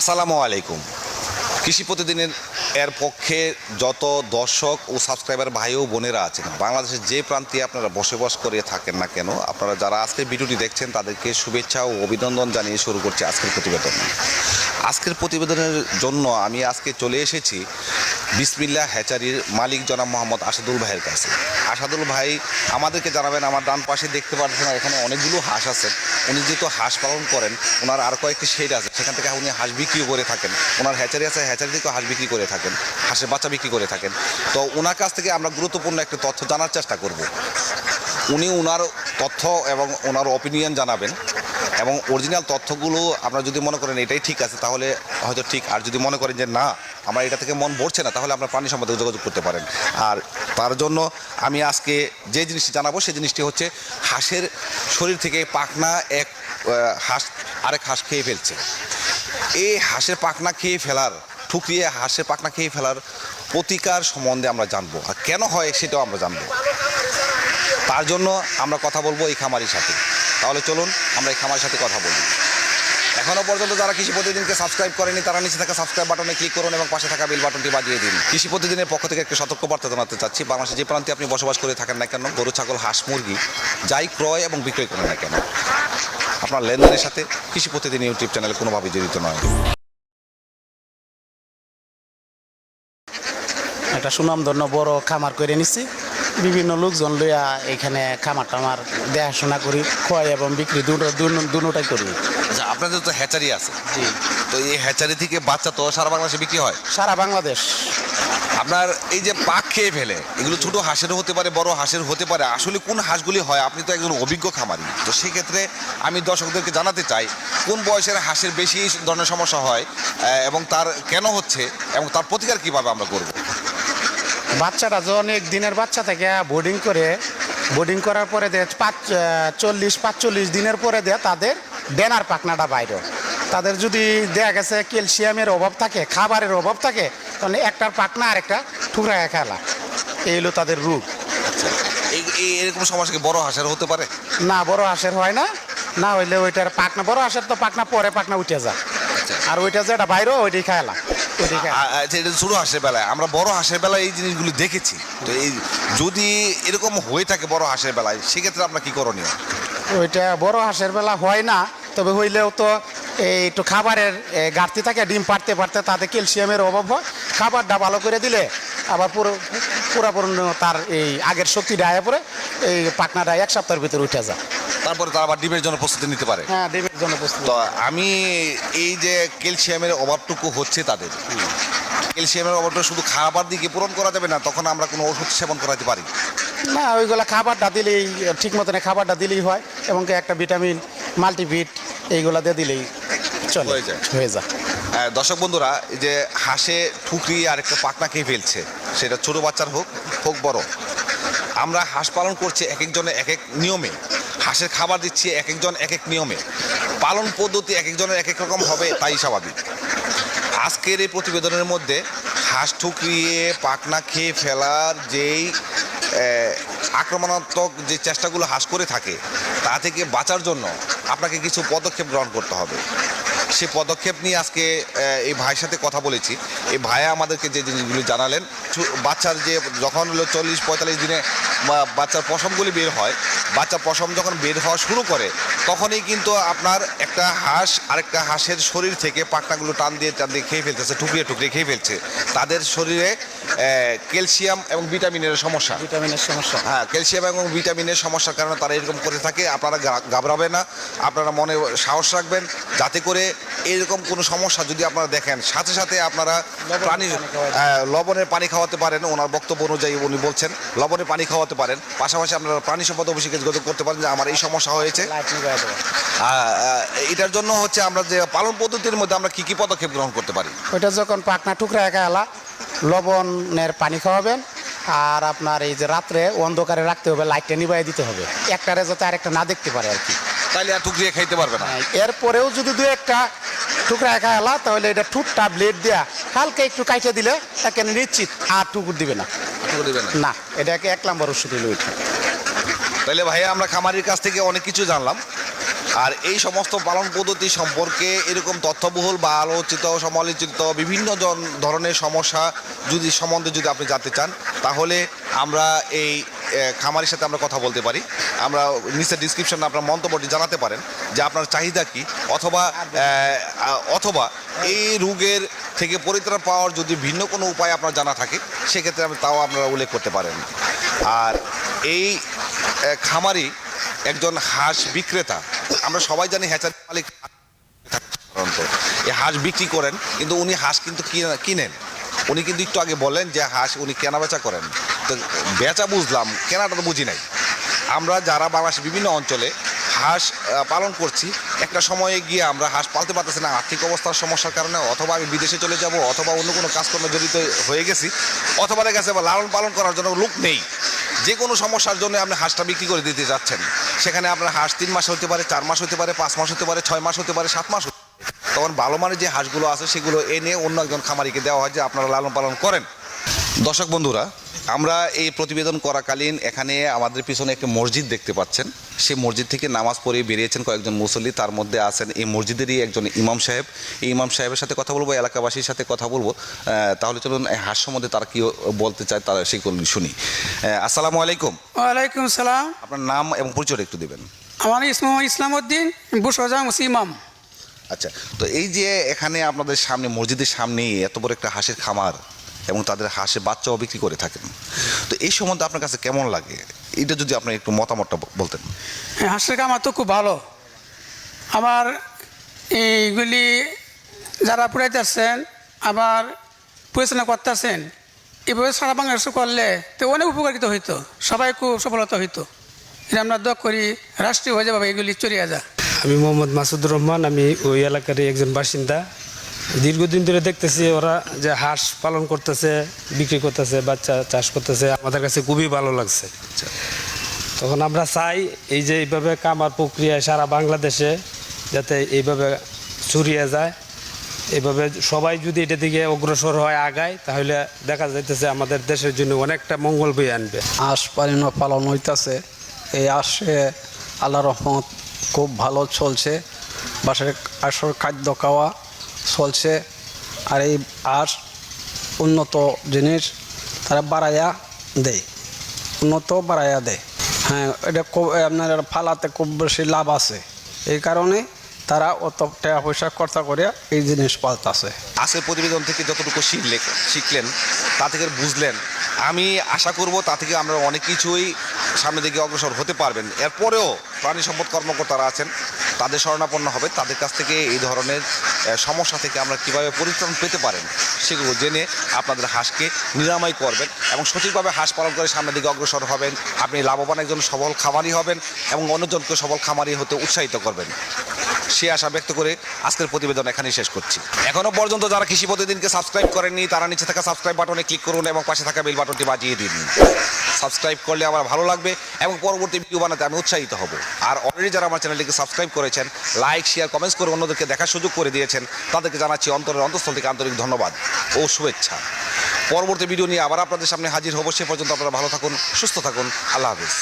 আসসালামু আলাইকুম। কৃষি প্রতিদিনের এর পক্ষে যত দর্শক ও সাবস্ক্রাইবার ভাই ও বোনেরা আছেন, বাংলাদেশের যে প্রান্তে আপনারা বসবাস করে থাকেন না কেন, আপনারা যারা আজকে ভিডিওটি দেখছেন তাদেরকে শুভেচ্ছা ও অভিনন্দন জানিয়ে শুরু করছে আজকের প্রতিবেদন। আজকের প্রতিবেদনের জন্য আমি আজকে চলে এসেছি বিসমিল্লা হ্যাচারির মালিক জনাব মোহাম্মদ আসাদুল ভাইয়ের কাছে। আসাদুল ভাই, আমাদেরকে জানাবেন, আমার ডান পাশে দেখতে পাচ্ছেন এখানে অনেকগুলো হাঁস আছে। উনি যেহেতু হাঁস পালন করেন ওনার আর কয়েকটি শেড আছে। সেখান থেকে উনি হাঁস বিক্রিও করে থাকেন। ওনার হ্যাচারি আছে, হ্যাচারি থেকেও হাঁস বিক্রি করে থাকেন, হাঁসের বাচ্চা বিক্রি করে থাকেন। তো ওনার কাছ থেকে আমরা গুরুত্বপূর্ণ একটা তথ্য জানার চেষ্টা করব। উনি ওনার তথ্য এবং ওনার অপিনিয়ন জানাবেন। এবং অরিজিনাল তথ্যগুলো আপনারা যদি মনে করেন এটাই ঠিক আছে, তাহলে হয়তো ঠিক। আর যদি মনে করেন যে না, আমার এটা থেকে মন ভরছে না, তাহলে আপনার প্রাণী সম্পদে যোগাযোগ করতে পারেন। আর তার জন্য আমি আজকে যে জিনিসটি জানাব সেই জিনিসটি হচ্ছে হাঁসের শরীর থেকে পাখনা এক হাঁস, আরেক হাঁস খেয়ে ফেলছে। এই হাঁসের পাখনা খেয়ে ফেলার, ঠুকরিয়ে হাঁসের পাখনা খেয়ে ফেলার প্রতিকার সম্বন্ধে আমরা জানব। আর কেন হয় সেটাও আমরা জানব। তার জন্য আমরা কথা বলব এই খামারির সাথে। তাহলে চলুন আমরা এই খামারির সাথে কথা বলি। এখনও পর্যন্ত যারা কৃষি প্রতিদিনকে সাবস্ক্রাইব করেনি, তারা নিচে থাকা সাবস্ক্রাইব বাটনে ক্লিক করুন এবং পাশে থাকা বেল বাটনটি বাজিয়ে দিন। কৃষি প্রতিদিনের পক্ষ থেকে একটি সতর্ক বার্তা জানাতে চাচ্ছি, বাংলাদেশে যে প্রান্তে আপনি বসবাস করে থাকেন না কেন, গরু, ছাগল, হাঁস, মুরগি, যাই ক্রয় এবং বিক্রয় করেন না কেন, আপনার লেনদেনের সাথে কৃষি প্রতিদিন ইউটিউব চ্যানেল কোনোভাবে জড়িত নয়। একটা সুনামধন্য বড় খামার করে নিছি বিভিন্ন লোকজন লইয়া এখানে খামার টামার দেখাশোনা করি ক্রয় এবং বিক্রি দুটো দুটোটাই করি। আচ্ছা আপনাদের তো হ্যাচারি আছে। জি। তো এই হ্যাচারি থেকে বাচ্চা তো সারা বাংলাদেশে বিক্রি হয়? সারা বাংলাদেশ। আপনার এই যে পাক খেয়ে ফেলে এগুলো ছোট হাঁসেরও হতে পারে বড় হাঁসের হতে পারে। আসলে কোন হাঁসগুলি হয়? আপনি তো একজন অভিজ্ঞ খামারি। তো সেক্ষেত্রে আমি দর্শকদেরকে জানাতে চাই কোন বয়সের হাঁসের বেশি ধরনের সমস্যা হয় এবং তার কেন হচ্ছে এবং তার প্রতিকার কীভাবে আমরা করব? বাচ্চাটা যখন দিনের বাচ্চা থেকে বোর্ডিং করে বোর্ডিং করার পরে দে পাঁচ চল্লিশ পাঁচচল্লিশ দিনের পরে দেয় তাদের ডেনার পাখনাটা বাইরে তাদের যদি দেখা গেছে ক্যালসিয়ামের অভাব থাকে খাবারের অভাব থাকে তাহলে একটার পাখনা আরেকটা ঠুকরা খেলা এই হলো তাদের এই এই- এরকম সমস্যা কি বড় হাঁসের হতে পারে? না বড় হাঁসের হয় না। না হইলে ওইটার পাকনা বড় হাঁসের তো পাকনা পরে পাকনা উঠে যায়। আর ওইটা যেটা বাইরে ওইটাই খাইলা খায় আচ্ছা এটা ছোট হাঁসের বেলায়। আমরা বড় হাঁসের বেলায় এই জিনিসগুলো দেখেছি। তো এই যদি এরকম হয়ে থাকে বড় হাঁসের বেলায় সেক্ষেত্রে আপনার কি করণীয়? ওইটা বড় হাঁসের বেলা হয় না তবে হইলেও তো এই একটু খাবারের ঘাটতি থাকে ডিম পারতে পারতে তাতে ক্যালসিয়ামের অভাব হয়। খাবারটা ভালো করে দিলে আবার পুরো পুরাপুরি তার এই আগের শক্তিটা আয়া পরে এই পাকনাটা এক সপ্তাহের ভিতরে উঠে যায়। তারপরে তারা আবার ডিমের জন্য প্রস্তুতি নিতে পারে। হ্যাঁ ডিমের জন্য প্রস্তুতি তো আমি এই যে ক্যালসিয়ামের অভাবটুকু হচ্ছে তাদের। ক্যালসিয়ামের অভাবটা শুধু খাবার দিকে পূরণ করা যাবে না তখন আমরা কোনো ওষুধ সেবন করাতে পারি। না ওইগুলো খাবারটা দিলেই ঠিক মতন খাবারটা দিলেই হয় এবং একটা ভিটামিন মাল্টিভিট এইগুলা দিয়ে দিলেই চলে। হয়ে যায়। হয়ে যায়। দর্শক বন্ধুরা এই যে হাঁসে ঠুকরি আর একটা পাকনা খেয়ে ফেলছে সেটা ছোট বাচ্চার হোক হোক বড়। আমরা হাঁস পালন করছি এক একজনের এক এক নিয়মে। হাঁসের খাবার দিচ্ছি এক একজন এক এক নিয়মে। পালন পদ্ধতি এক একজনের এক এক রকম হবে, তাই স্বাভাবিক। আজকের এই প্রতিবেদনের মধ্যে হাঁস ঠুকরিয়ে পাকনা খেয়ে ফেলার যেই আক্রমণাত্মক যে চেষ্টাগুলো হাঁস করে থাকে, তা থেকে বাঁচার জন্য আপনাকে কিছু পদক্ষেপ গ্রহণ করতে হবে। সে পদক্ষেপ নিয়ে আজকে এই ভাইয়ের সাথে কথা বলেছি। এই ভাইয়া আমাদেরকে যে জিনিসগুলি জানালেন বাচ্চার যে, যখন হলো চল্লিশ পঁয়তাল্লিশ দিনে বাচ্চার পশমগুলি বের হয় বাচ্চা পশম যখন বের হওয়া শুরু করে তখনই কিন্তু আপনার একটা হাঁস আরেকটা হাঁসের শরীর থেকে পাকনাগুলো টান দিয়ে টান দিয়ে খেয়ে ফেলতেছে টুকরিয়ে টুকরিয়ে খেয়ে ফেলছে। তাদের শরীরে ক্যালসিয়াম এবং ভিটামিনের সমস্যা। ভিটামিনের সমস্যা। হ্যাঁ ক্যালসিয়াম এবং ভিটামিনের সমস্যার কারণে তারা এরকম করে থাকে আপনারা ঘাবড়াবেন না। আপনারা মনে সাহস রাখবেন যাতে করে এরকম কোনো সমস্যা যদি আপনারা দেখেন সাথে সাথে আপনারা খাওয়াতে হ্যাঁ, লবণের পানি খাওয়াতে পারেন ওনার বক্তব্য অনুযায়ী উনি বলছেন লবণের পানি খাওয়াতে পারেন। পাশাপাশি আপনারা প্রাণী সম্পদ অফিসে যোগাযোগ করতে পারেন যে আমার এই সমস্যা হয়েছে। এটার জন্য হচ্ছে আমরা যে পালন পদ্ধতির মধ্যে আমরা কি কি পদক্ষেপ গ্রহণ করতে পারি? ওইটা যখন পাকনা টুকরা একা এলা লবণের পানি খাওয়াবেন আর আপনার এই যে রাত্রে অন্ধকারে রাখতে হবে লাইটটা নিভাই দিতে হবে। একটারে যাতে আরেকটা না দেখতে পারে আর কি। তাইলে আর টুকরিয়ে খাইতে পারবে না। এরপরেও যদি দু একটা টুকরা একা এলা তাহলে এটা ঠুটটা ব্লেড দেয়া হালকা একটু কাইটে দিলে একেবারে নিশ্চিত আর টুকুর দিবে না। টুকরো না। না এটাকে এক নম্বর ওষুধ হলো তাহলে ভাইয়া আমরা খামারির কাছ থেকে অনেক কিছু জানলাম। আর এই সমস্ত পালন পদ্ধতি সম্পর্কে এরকম তথ্যবহুল বা আলোচিত, সমালোচিত, বিভিন্ন ধরনের সমস্যা যদি সম্বন্ধে যদি আপনি জানতে চান, তাহলে আমরা এই খামারের সাথে আমরা কথা বলতে পারি। আমরা নিচের ডিসক্রিপশনে আপনার মন্তব্যটি জানাতে পারেন যে আপনার চাহিদা কি, অথবা অথবা এই রোগের থেকে পরিত্রাণ পাওয়ার যদি ভিন্ন কোনো উপায় আপনার জানা থাকে, সেক্ষেত্রে আমি তাও আপনারা উল্লেখ করতে পারেন। আর এই খামারি একজন হাঁস বিক্রেতা আমরা সবাই জানি হ্যাচার মালিক এই হাঁস বিক্রি করেন, কিন্তু উনি হাঁস কিন্তু কিনে- কিনেন। উনি কিন্তু একটু আগে বলেন যে হাঁস উনি কেনা বেচা করেন। তো বেচা বুঝলাম, কেনাটা তো বুঝি নাই। আমরা যারা বাংলাদেশের বিভিন্ন অঞ্চলে হাঁস পালন করছি, একটা সময়ে গিয়ে আমরা হাঁস পালতে পারতেছি না, আর্থিক অবস্থার সমস্যার কারণে, অথবা আমি বিদেশে চলে যাব, অথবা অন্য কোনো কাজকর্মে জড়িত হয়ে গেছি, অথবা দেখা গেছে লালন পালন করার জন্য লোক নেই। যে কোনো সমস্যার জন্য আপনি হাঁসটা বিক্রি করে দিতে যাচ্ছেন। সেখানে আপনার হাঁস তিন মাস হতে পারে, চার মাস হতে পারে, পাঁচ মাস হতে পারে, ছয় মাস হতে পারে, সাত মাস হতে পারে। তখন ভালো মানের যে হাঁসগুলো আছে সেগুলো এনে অন্য একজন খামারিকে দেওয়া হয় যে আপনারা লালন পালন করেন দর্শক বন্ধুরা আমরা এই প্রতিবেদন করাকালীন এখানে আমাদের পিছনে একটি মসজিদ দেখতে পাচ্ছেন। সেই মসজিদ থেকে নামাজ পড়ে বেরিয়েছেন কয়েকজন মুসল্লি তার মধ্যে আছেন এই মসজিদেরই একজন ইমাম সাহেব। এই ইমাম সাহেবের সাথে কথা বলব এলাকাবাসীর সাথে কথা বলব। তাহলে চলুন এই হাঁস সম্বন্ধে তারা কি বলতে চায় তারা সেগুলো শুনি। আসসালামু আলাইকুম। ওয়ালাইকুম সালাম। আপনার নাম এবং পরিচয় একটু দেবেন। আমার ইসম ইসলাম উদ্দিন মুসিমাম আচ্ছা তো এই যে এখানে আপনাদের সামনে মসজিদের সামনেই এত বড় একটা হাঁসের খামার এবং তাদের হাঁসের বাচ্চাও বিক্রি করে থাকেন। তো এই সম্বন্ধে আপনার কাছে কেমন লাগে? এটা যদি আপনি একটু মতামতটা বলতেন। হ্যাঁ, হাঁসের কামার তো খুব ভালো। আমার এইগুলি যারা পুরাইতেছেন আবার পরিচালনা করতেছেন এভাবে সারা বাংলাদেশে করলে তো অনেক উপকারিত হইতো। সবাই খুব সফলতা হইতো। এটা আমরা দোয়া করি রাষ্ট্রীয় হয়ে যাবে এগুলি চলিয়ে যা আমি মোহাম্মদ মাসুদুর রহমান আমি ওই এলাকারই একজন বাসিন্দা। দীর্ঘদিন ধরে দেখতেছি ওরা যে হাঁস পালন করতেছে, বিক্রি করতেছে, বাচ্চা চাষ করতেছে, আমাদের কাছে খুবই ভালো লাগছে। তখন আমরা চাই এই যে এইভাবে কামার প্রক্রিয়ায় সারা বাংলাদেশে যাতে এইভাবে ছড়িয়ে যায়। এইভাবে সবাই যদি এটা দিকে অগ্রসর হয়, আগায়, তাহলে দেখা যাইতেছে আমাদের দেশের জন্য অনেকটা মঙ্গল বই আনবে। হাঁস পালন পালন হইতাছে, এই হাঁসে আল্লাহ রহমত খুব ভালো চলছে। বাসার হাঁসের খাদ্য খাওয়া চলছে আর এই হাঁস উন্নত জিনিস তারা বাড়াইয়া দেয়। উন্নত বাড়াইয়া দেয়। হ্যাঁ এটা খুব আপনার ফালাতে খুব বেশি লাভ আছে। এই কারণে তারা অত টাকা পয়সা খরচা করিয়া এই জিনিস পাল্টাছে আজকের প্রতিবেদন থেকে যতটুকু শিখলে শিখলেন, তা থেকে বুঝলেন। আমি আশা করব তা থেকে আমরা অনেক কিছুই সামনে দিকে অগ্রসর হতে পারবেন। এরপরেও প্রাণী সম্পদ কর্মকর্তারা আছেন। তাদের শরণাপন্ন হবে, তাদের কাছ থেকে এই ধরনের সমস্যা থেকে আমরা কীভাবে পরিত্রাণ পেতে পারেন সেগুলো জেনে আপনাদের হাঁসকে নিরাময় করবেন এবং সঠিকভাবে হাঁস পালন করে সামনের দিকে অগ্রসর হবেন। আপনি লাভবান একজন সবল খামারি হবেন এবং অন্যজনকে সবল খামারি হতে উৎসাহিত করবেন। সে আশা ব্যক্ত করে আজকের প্রতিবেদন এখানেই শেষ করছি। এখনও পর্যন্ত যারা কৃষি প্রতিদিনকে সাবস্ক্রাইব করেননি, তারা নিচে থাকা সাবস্ক্রাইব বাটনে ক্লিক করুন এবং পাশে থাকা বেল বাটনটি বাজিয়ে দিন। সাবস্ক্রাইব করলে আমার ভালো লাগবে এবং পরবর্তী ভিডিও বানাতে আমি উৎসাহিত হব। আর অলরেডি যারা আমার চ্যানেলটিকে সাবস্ক্রাইব করেছেন লাইক শেয়ার কমেন্টস করে অন্যদেরকে দেখার সুযোগ করে দিয়েছেন, তাদেরকে জানাচ্ছি অন্তরের অন্তঃস্থল থেকে আন্তরিক ধন্যবাদ ও শুভেচ্ছা। পরবর্তী ভিডিও নিয়ে আবার আপনাদের সামনে হাজির হব, সে পর্যন্ত আপনারা ভালো থাকুন, সুস্থ থাকুন, আল্লাহ হাফিজ।